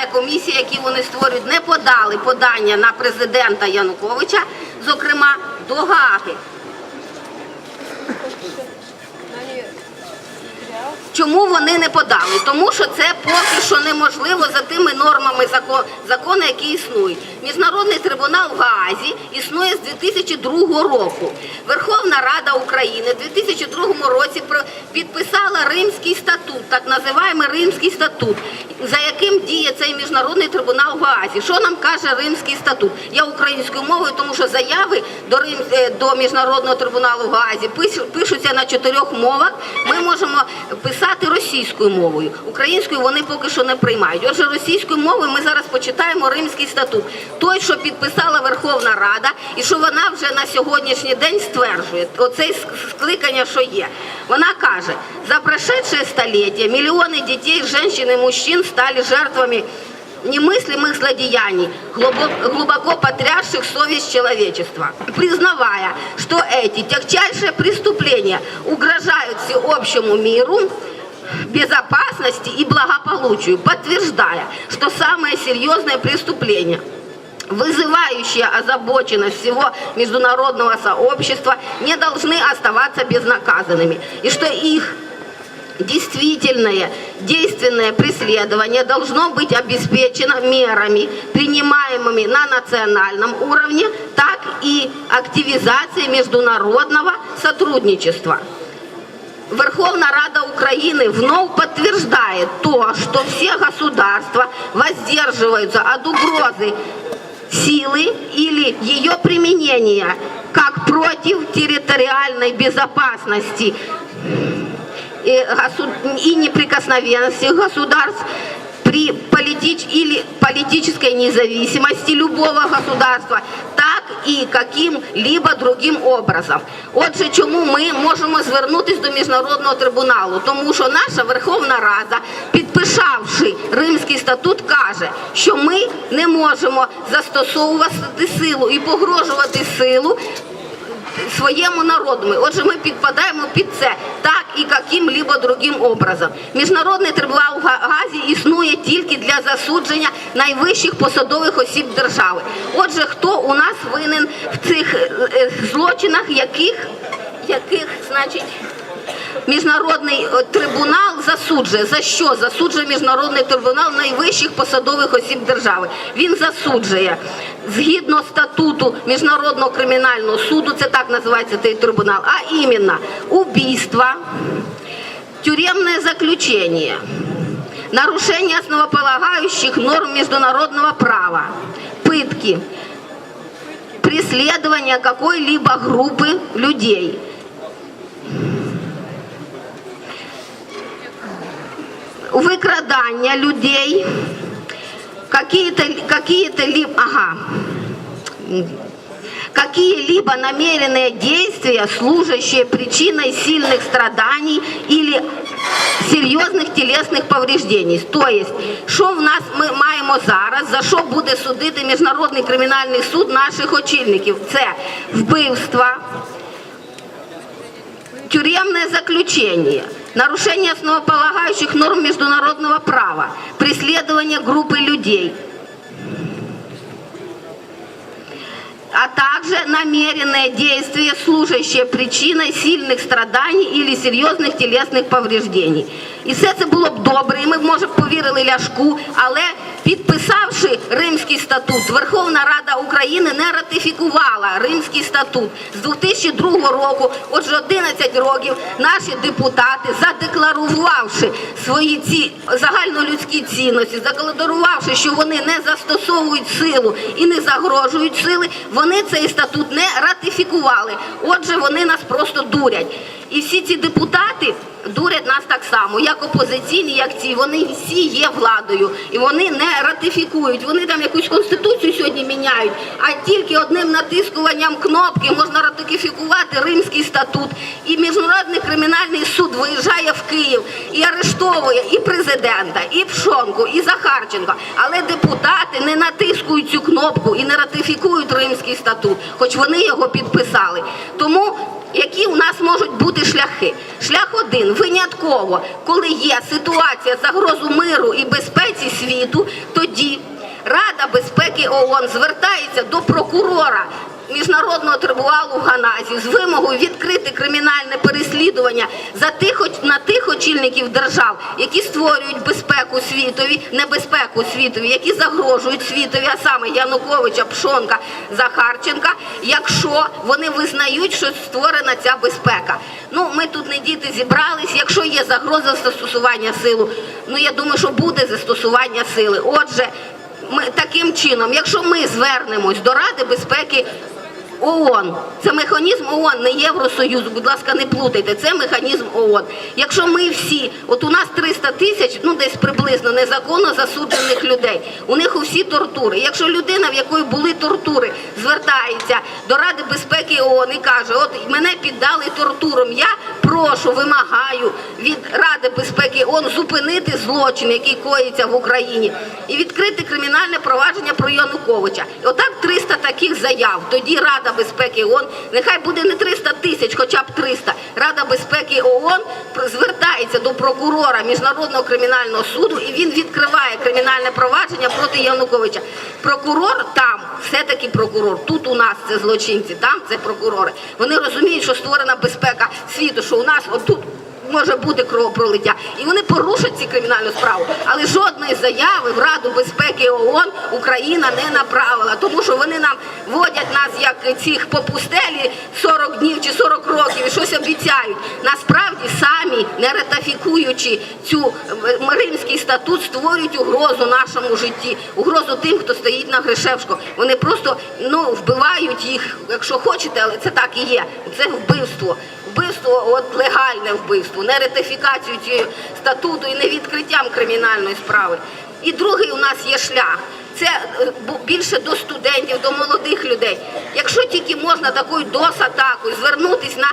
та комісія, які вони створюють, не подали подання на президента Януковича, зокрема до Гаги. Чому вони не подали? Тому що це поки що неможливо за тими нормами закон, закону, які існують. Міжнародний трибунал в Гаазі існує з 2002 року. Верховна Рада України в 2002 році підписала Римський статут, так називаємо Римський статут, за яким діє цей міжнародний трибунал в Гаазі. Що нам каже Римський статут? Я українською мовою, тому що заяви до Рим е, до міжнародного трибуналу в Гаазі пишуться на чотирьох мовах. Ми можемо писати російською мовою. Українською вони поки що не приймають. Отже, російською мовою ми зараз почитаємо Римський статут. Той, що підписала Верховна Рада, і що вона вже на сьогоднішній день стверджує. Оце ск- скликання, що є. Вона каже: за прошедшее століття мільйони дітей, жінок і мужчин стали жертвами немыслимых злодеяний, глубоко, глубоко потрясших совесть человечества, признавая, что эти тягчайшие преступления угрожают всеобщему миру, безопасности и благополучию, подтверждая, что самое серьезное преступление вызывающие озабоченность всего международного сообщества, не должны оставаться безнаказанными, и что их действительное действенное преследование должно быть обеспечено мерами, принимаемыми на национальном уровне, так и активизацией международного сотрудничества. Верховна Рада Украины вновь подтверждает то, что все государства воздерживаются от угрозы силы или ее применения как против территориальной безопасности и, неприкосновенности государств при политич- или политической независимости любого государства, так і каким-либо другим образом. Отже, чому ми можемо звернутися до міжнародного трибуналу? Тому що наша Верховна Рада, підписавши Римський статут, каже, що ми не можемо застосовувати силу і погрожувати силу своєму народу. Отже, ми підпадаємо під це так і яким-либо другим образом. Міжнародний трибунал в Газі існує тільки для засудження найвищих посадових осіб держави. Отже, хто у нас винен в цих е, е, злочинах, яких, яких значить. Міжнародний е, трибунал засуджує. За що? Засуджує міжнародний трибунал найвищих посадових осіб держави. Він засуджує згідно статуту Міжнародного кримінального суду, це так називається цей трибунал, а іменно убийство, тюремное заключение, нарушение основополагающих норм международного права, пытки, преследование какой-либо группы людей – викрадання людей, какие-то какие-то либо, ага, какие-либо намеренные действия, служащие причиной сильных страданий или серйозних тілесних повреждень. Тобто, що в нас ми маємо зараз, за що буде судити Міжнародний кримінальний суд наших очільників? Це вбивства, тюремное заключение, нарушение основополагающих норм международного права, преследование группы людей, а также намеренное действие, служащее причиной сильних страданий или серйозних тілесних повреждень. І все це було б добре, і ми б, може, повірили Ляшку, але підписавши Римський статут, Верховна Рада України не ратифікувала Римський статут. З 2002 року, отже 11 років, наші депутати, задекларувавши свої ці загальнолюдські цінності, задекларувавши, що вони не застосовують силу і не загрожують сили, вони цей статут не ратифікували. Отже, вони нас просто дурять. І всі ці депутати дурять нас так само, як опозиційні, як ці. Вони всі є владою і вони не ратифікують. Вони там якусь конституцію сьогодні міняють, а тільки одним натискуванням кнопки можна ратифікувати Римський статут. І міжнародний кримінальний суд виїжджає в Київ і арештовує і президента, і Пшонку, і Захарченко. Але депутати не натискують цю кнопку і не ратифікують Римський статут, хоч вони його підписали. Тому які у нас можуть бути шляхи? Шлях один винятково, коли є ситуація загрозу миру і безпеці світу, тоді Рада безпеки ООН звертається до прокурора міжнародного трибуналу в Ганазі з вимогою відкрити кримінальне переслідування за тих на тих очільників держав, які створюють безпеку світові, небезпеку світові, які загрожують світові, а саме Януковича, Пшонка, Захарченка, якщо вони визнають, що створена ця безпека. Ну, ми тут не діти зібрались. Якщо є загроза застосування силу, ну я думаю, що буде застосування сили. Отже, ми таким чином, якщо ми звернемось до Ради безпеки ООН, це механізм ООН, не Євросоюзу, будь ласка, не плутайте, це механізм ООН. Якщо ми всі, от у нас 300 тисяч, ну десь приблизно незаконно засуджених людей, у них усі тортури. Якщо людина, в якої були тортури, звертається до Ради безпеки ООН і каже, от мене піддали тортурам, я прошу, вимагаю від Ради безпеки ООН зупинити злочин, який коїться в Україні, і відкрити кримінальне провадження про Януковича. І отак 300 таких заяв. Тоді Рада безпеки ООН, нехай буде не 300 тисяч, хоча б 300. Рада безпеки ООН звертається до прокурора Міжнародного кримінального суду, і він відкриває кримінальне провадження проти Януковича. Прокурор там, все-таки прокурор. Тут у нас це злочинці, там це прокурори. Вони розуміють, що створена безпека світу, що у нас отут може бути кровопролиття. І вони порушать ці кримінальну справу. Але жодної заяви в Раду безпеки ООН Україна не направила, тому що вони нам водять нас як цих по пустелі 40 днів чи 40 років і щось обіцяють. Насправді самі не ратифікуючи цю е, Римський статут, створюють угрозу нашому житті, угрозу тим, хто стоїть на Гришевську. Вони просто ну вбивають їх, якщо хочете, але це так і є. Це вбивство. Вбивство, от легальне вбивство, не ратифікацію цієї статуту і не відкриттям кримінальної справи. І другий у нас є шлях. Це е, більше до студентів, до молодих людей. Якщо тільки можна такою дос-атакою звернутися на,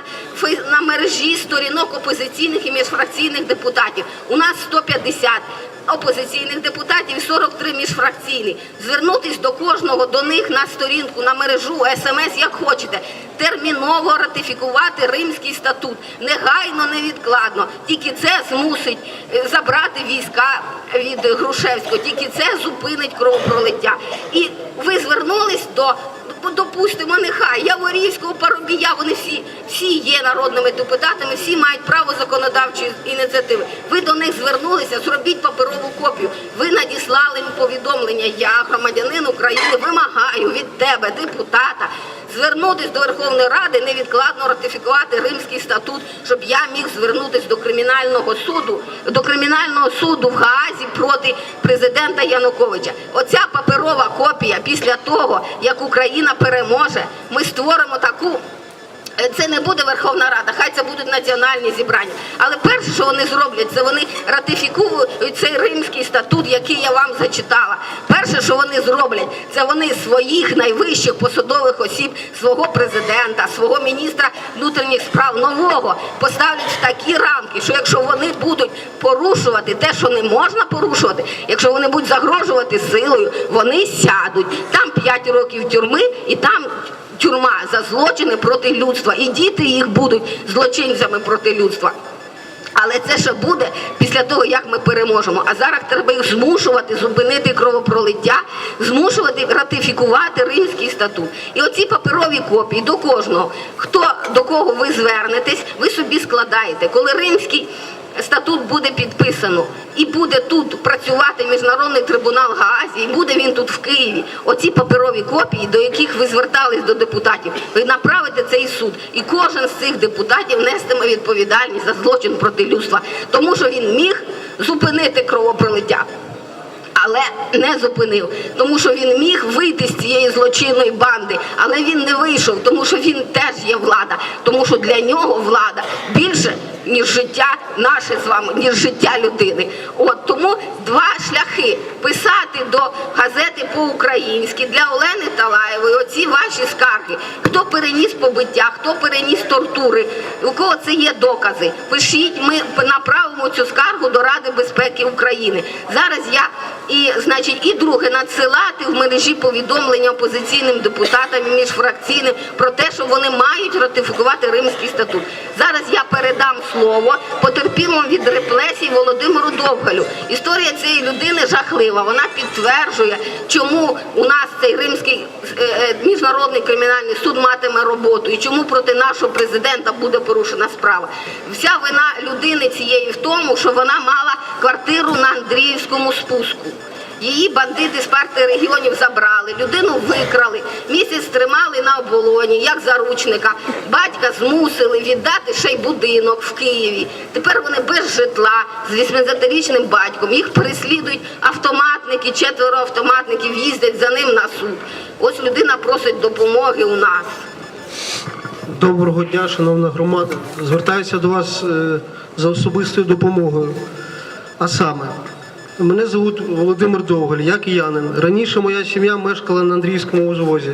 на мережі сторінок опозиційних і міжфракційних депутатів, у нас 150 опозиційних депутатів і 43 міжфракційні. Звернутись до кожного до них на сторінку, на мережу, смс, як хочете. Терміново ратифікувати Римський статут. Негайно, невідкладно. Тільки це змусить е, забрати війська від Грушевського. Тільки це зупинить кровопролиття. І ви звернулись до допустимо, нехай Яворівського Парубія, вони всі, всі є народними депутатами, всі мають право законодавчої ініціативи. Ви до них звернулися, зробіть паперову копію. Ви надіслали їм повідомлення. Я, громадянин України, вимагаю від тебе, депутата, звернутись до Верховної Ради, невідкладно ратифікувати Римський статут, щоб я міг звернутись до кримінального суду, до кримінального суду в Гаазі проти президента Януковича. Оця паперова копія після того, як Україна переможе, ми створимо таку. Е, Це не буде Верховна Рада, хай це будуть національні зібрання. Але перше, що вони зроблять, це вони ратифікують цей римський статут, який я вам зачитала. Перше, що вони зроблять, це вони своїх найвищих посадових осіб, свого президента, свого міністра внутрішніх справ нового поставлять в такі рамки, що якщо вони будуть порушувати те, що не можна порушувати, якщо вони будуть загрожувати силою, вони сядуть. Там 5 років тюрми і там тюрма за злочини проти людства. І діти їх будуть злочинцями проти людства. Але це ще буде після того, як ми переможемо. А зараз треба їх змушувати зупинити кровопролиття, змушувати ратифікувати Римський статут. І оці паперові копії до кожного, хто до кого ви звернетесь, ви собі складаєте. Коли Римський статут буде підписано і буде тут працювати міжнародний трибунал Гаазі, і буде він тут в Києві. Оці паперові копії, до яких ви звертались до депутатів, ви направите цей суд. І кожен з цих депутатів нестиме відповідальність за злочин проти людства, тому що він міг зупинити кровопролиття. Але не зупинив, тому що він міг вийти з цієї злочинної банди, але він не вийшов, тому що він теж є влада, тому що для нього влада більше ніж життя наше з вами, ніж життя людини. От тому два шляхи писати до газети по-українськи для Олени Талаєвої. Оці ваші скарги. Хто переніс побиття, хто переніс тортури, у кого це є докази. Пишіть, ми направимо цю скаргу до Ради безпеки України. Зараз я і значить, і друге надсилати в мережі повідомлення опозиційним депутатам і міжфракційним про те, що вони мають ратифікувати Римський статут. Зараз я передам слово потерпілому від репресій Володимиру Довгалю. Історія цієї людини жахлива. Вона підтверджує, чому у нас цей римський е, е, міжнародний кримінальний суд матиме роботу і чому проти нашого президента буде порушена справа. Вся вина людини цієї в тому, що вона мала квартиру на Андріївському спуску. Її бандити з партії регіонів забрали, людину викрали, місяць тримали на оболоні, як заручника. Батька змусили віддати ще й будинок в Києві. Тепер вони без житла з 80-річним батьком. Їх переслідують автоматники, четверо автоматників їздять за ним на суд. Ось людина просить допомоги у нас. Доброго дня, шановна громада. Звертаюся до вас е, за особистою допомогою. А саме, мене звуть Володимир Довголь, я киянин. Раніше моя сім'я мешкала на Андріївському узвозі,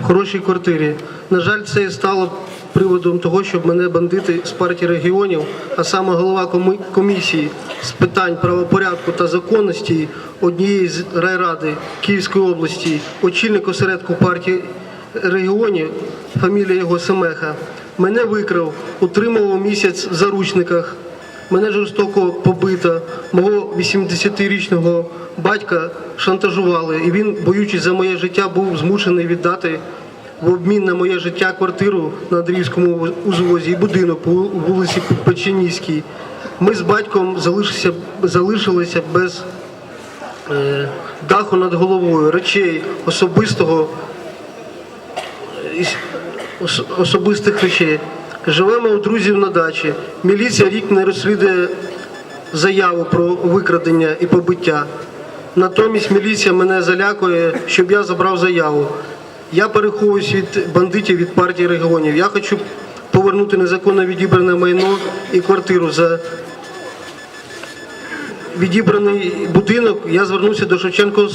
в хорошій квартирі. На жаль, це і стало приводом того, щоб мене бандити з партії регіонів, а саме голова комісії з питань правопорядку та законності однієї з райради Київської області, очільник осередку партії регіонів, фамілія його Семеха, мене викрав, утримував місяць в заручниках. Мене жорстоко побито, мого 80-річного батька шантажували, і він, боючись за моє життя, був змушений віддати в обмін на моє життя квартиру на Андріївському узвозі і будинок по вулиці Печеніській. Ми з батьком залишилися, залишилися без е, даху над головою, речей особистого ос- особистих речей. Живемо у друзів на дачі. Міліція рік не розслідує заяву про викрадення і побиття. Натомість міліція мене залякує, щоб я забрав заяву. Я переховуюсь від бандитів від партії регіонів. Я хочу повернути незаконно відібране майно і квартиру за відібраний будинок, я звернувся до Шевченко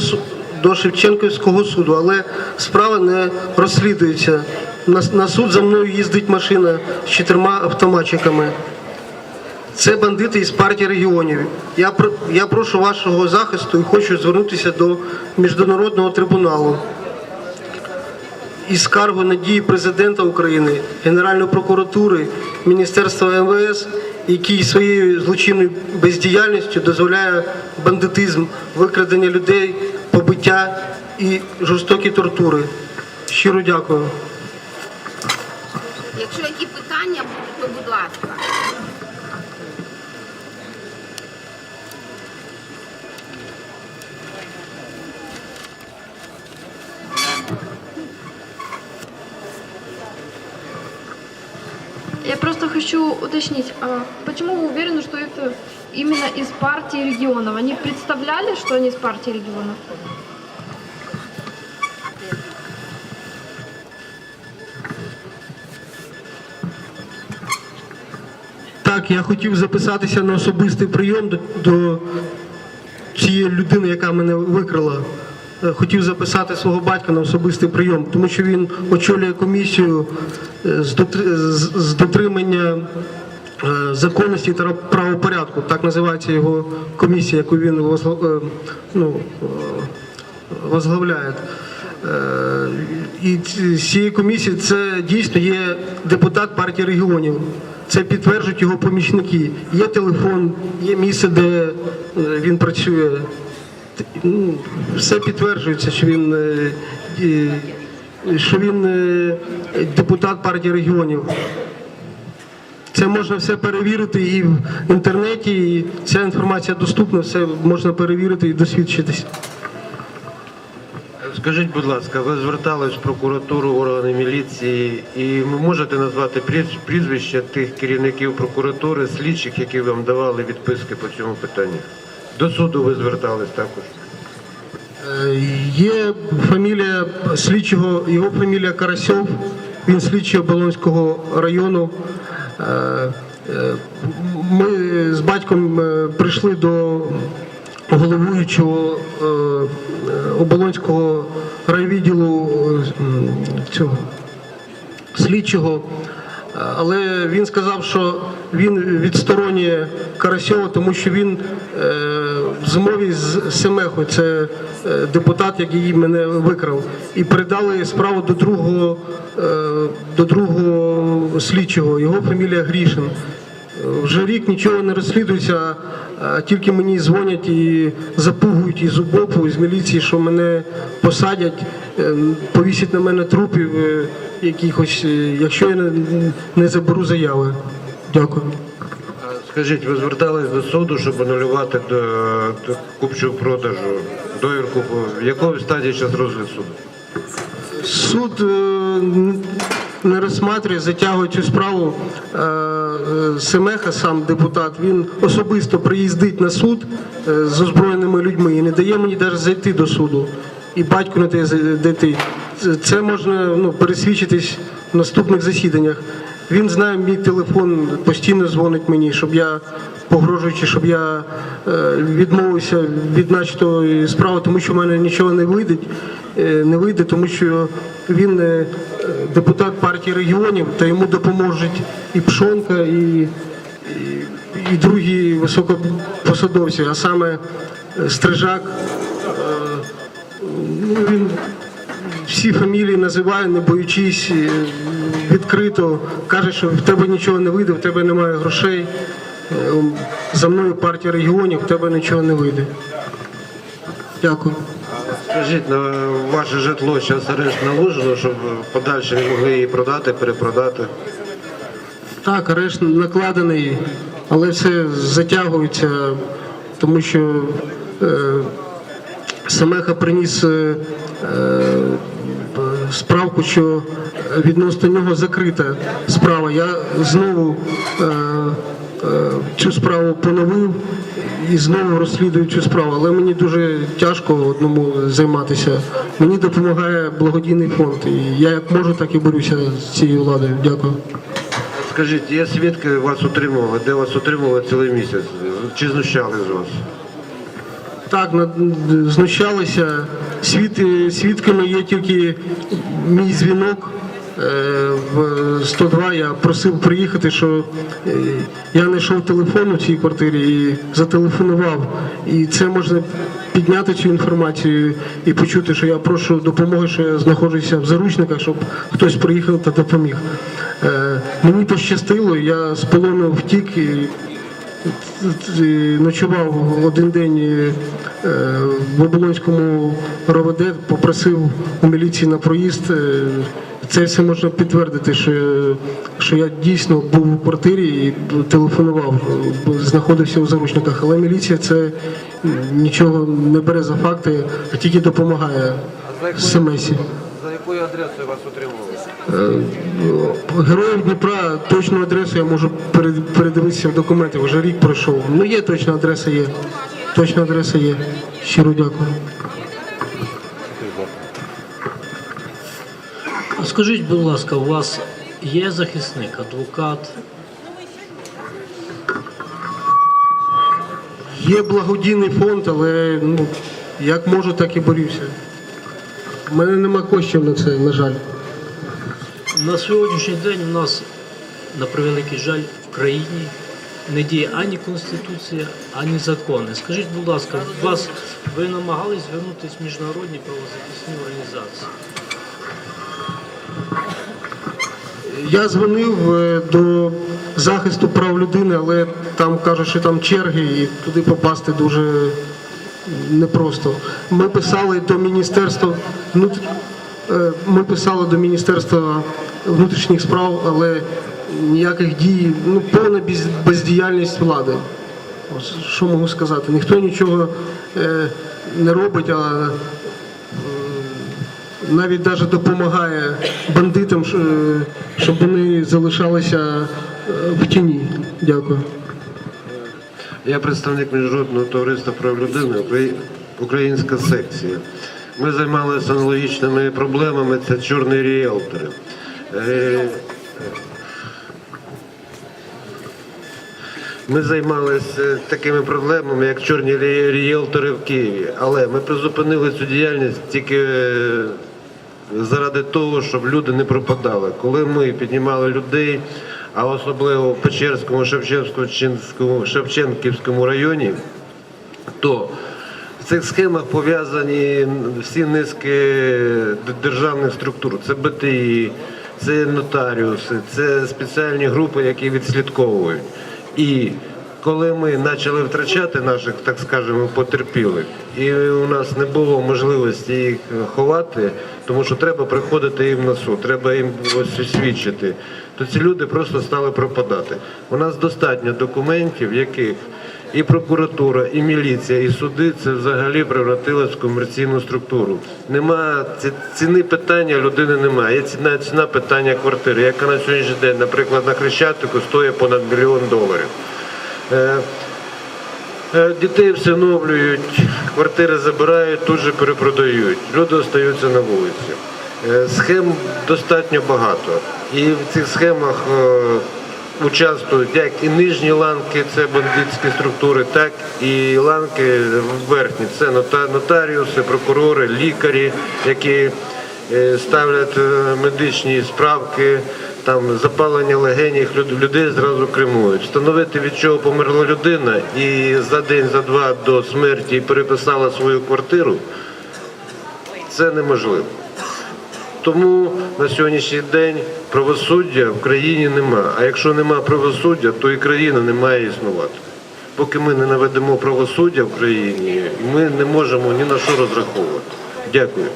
до Шевченківського суду, але справа не розслідується. На, на суд за мною їздить машина з чотирма автоматчиками. Це бандити із партії регіонів. Я, я прошу вашого захисту і хочу звернутися до міжнародного трибуналу із скаргою на дії президента України, Генеральної прокуратури, Міністерства МВС, який своєю злочинною бездіяльністю дозволяє бандитизм, викрадення людей, побиття і жорстокі тортури. Щиро дякую. Якщо які питання будуть, то будь ласка. Я просто хочу уточнить, а почему вы уверены, что это именно из партии регионов? Они представляли, что они из партии регионов? Так, я хотів записатися на особистий прийом до, цієї людини, яка мене викрала. Е, Хотів записати свого батька на особистий прийом, тому що він очолює комісію е, з, дотри- з- з дотримання е, законності та правопорядку. Так називається його комісія, яку він ну, возглавляє. Е, І з цієї комісії це дійсно є депутат партії регіонів. Це підтверджують його помічники. Є телефон, є місце, де е, він працює. Ну, Все підтверджується, що він, е, що він депутат партії регіонів. Це можна все перевірити і в інтернеті, і ця інформація доступна, все можна перевірити і досвідчитись. Скажіть, будь ласка, ви звертались в прокуратуру, органи міліції, і ви можете назвати пріз- прізвища тих керівників прокуратури, слідчих, які вам давали відписки по цьому питанню? До суду ви звертались також. Е, Є фамілія слідчого, його фамілія Карасьов, він слідчий Оболонського району. Е, Е, Ми з батьком прийшли до головуючого е, оболонського райвідділу е, цього слідчого, але він сказав, що він відсторонює Карасьова, тому що він е, в змові з Семехою, це депутат, який мене викрав, і передали справу до другого, до другого слідчого. Його фамілія Грішин. Вже рік нічого не розслідується, а тільки мені дзвонять і запугують із УБОПу, із міліції, що мене посадять, е, повісять на мене трупів е, якихось, е, якщо я не, заберу заяви. Dякую. А Скажіть, ви звертались до суду, щоб анулювати до, до купчу продажу довірку? В якому стадії зараз розгляд суду? Суд е, не розсматрює, затягує цю справу. Е, е, Семеха, сам депутат, він особисто приїздить на суд е, з озброєними людьми і не дає мені навіть зайти до суду. І батьку не дає зайти. Це- можна ну, пересвідчитись в наступних засіданнях. Він знає мій телефон, постійно дзвонить мені, щоб я, погрожуючи, щоб я відмовився від начатої справи, тому що в мене нічого не вийде, не вийде, тому що він депутат партії регіонів, та йому допоможуть і Пшонка, і, і, другі високопосадовці, а саме е, Стрижак. е, Ну, він всі фамілії називає, не боючись е, відкрито, каже, що в тебе нічого не вийде, в тебе немає грошей. За мною партія регіонів, в тебе нічого не вийде. Дякую. Скажіть, на ваше житло зараз арешт наложено, щоб подальше не могли її продати, перепродати? Так, арешт накладений, але все затягується, тому що е, Семеха приніс е, е, справку, що відносно нього закрита справа. Я знову е, цю справу поновив і знову розслідую цю справу, але мені дуже тяжко одному займатися. Мені допомагає благодійний фонд. І я як можу, так і борюся з цією владою. Дякую. Скажіть, є свідки вас утримували, де вас утримували цілий місяць? Чи знущали з вас? Так, знущалися. Свід, свідками є тільки мій дзвінок в 102. Я просив приїхати, що е, я знайшов телефон у цій квартирі і зателефонував. І це можна підняти цю інформацію і почути, що я прошу допомоги, що я знаходжуся в заручниках, щоб хтось приїхав та допоміг. Е, Мені пощастило, я з полону втік. І Е, ночував один день е, в Оболонському РОВД, попросив у міліції на проїзд. Е, Це все можна підтвердити, що, я- що я дійсно був у квартирі і телефонував, знаходився у заручниках. Але міліція це нічого не бере за факти, а тільки допомагає СМСі. За якою адресою вас утримували? Героїв Дніпра точну адресу я можу перед- передивитися в документах. Вже рік пройшов. Ну є точна адреса, є. Точна адреса є. Щиро дякую. А Скажіть, будь ласка, у вас є захисник, адвокат? Є благодійний фонд, але ну, як можу, так і борюся. У мене нема коштів на це, на жаль. На сьогоднішній день у нас, на превеликий жаль, в країні не діє ані Конституція, ані закони. Скажіть, будь ласка, вас ви намагались звернутися в міжнародні правозахисні організації? Я дзвонив е, до захисту прав людини, але там кажуть, що там черги і туди попасти дуже непросто. Ми писали до міністерства е, ми писали до міністерства внутрішніх справ, але ніяких дій, ну повна бездіяльність влади. Що можу сказати? Ніхто нічого е, не робить, а навіть даже допомагає бандитам, е, щоб вони залишалися е, в тіні. Дякую. Я представник міжнародного товариства прав людини, українська секція. Ми займалися аналогічними проблемами. Це чорні ріелтори. Е, Ми займалися такими проблемами, як чорні рі- ріелтори в Києві. Але ми призупинили цю діяльність тільки заради того, щоб люди не пропадали. Коли ми піднімали людей, а особливо в Печерському, Шевченківському, Шевченківському районі, то в цих схемах пов'язані всі низки державних структур. Це БТІ, це нотаріуси, це спеціальні групи, які відслідковують. І коли ми почали втрачати наших, так скажемо, потерпілих, і у нас не було можливості їх ховати, тому що треба приходити їм на суд, треба їм освідчити, то ці люди просто стали пропадати. У нас достатньо документів, яких і прокуратура, і міліція, і суди це взагалі превратилось в комерційну структуру. Нема ціни питання людини немає. Є ціна, ціна питання квартири, яка на сьогоднішній день, наприклад, на Хрещатику стоїть понад мільйон доларів. Е, е, Дітей всиновлюють, квартири забирають, тут же перепродають. Люди остаються на вулиці. Е, Схем достатньо багато. І в цих схемах участвують як і нижні ланки, це бандитські структури, так і ланки верхні. Це нотаріуси, прокурори, лікарі, які ставлять медичні справки, там запалення легенів, людей зразу кремують. Встановити від чого померла людина і за день, за два до смерті переписала свою квартиру, це неможливо. Тому на сьогоднішній день правосуддя в країні нема. А якщо нема правосуддя, то і країна не має існувати. Поки ми не наведемо правосуддя в країні, ми не можемо ні на що розраховувати. Дякую.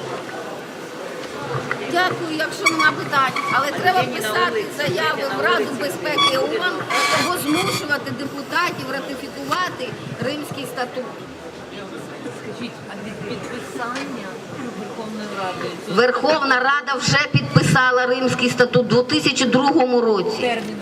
Дякую, якщо нема питань. Але треба писати заяви в Раду безпеки ООН або змушувати депутатів ратифікувати Римський статут. Скажіть, а від підписання Верховної Ради Верховна Рада вже підписала Римський статут у 2002 році. термін?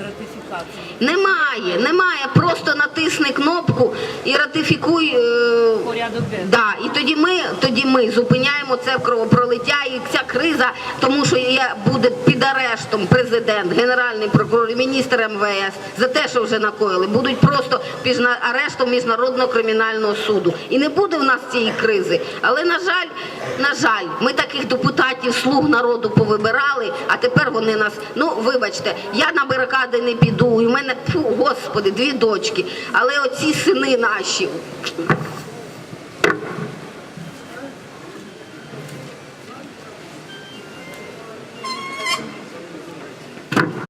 Немає, немає. Просто натисни кнопку і ратифікуй. е, Порядок. Да, і тоді ми, тоді ми зупиняємо це кровопролиття і ця криза, тому що є, буде під арештом президент, генеральний прокурор, міністр МВС за те, що вже накоїли, будуть просто під арештом міжнародного кримінального суду. І не буде в нас цієї кризи. Але на жаль, на жаль, ми таких депутатів слуг народу повибирали, а тепер вони нас. Ну вибачте, я на барикади не піду. І в мене фу, господи, дві дочки. Але оці сини наші.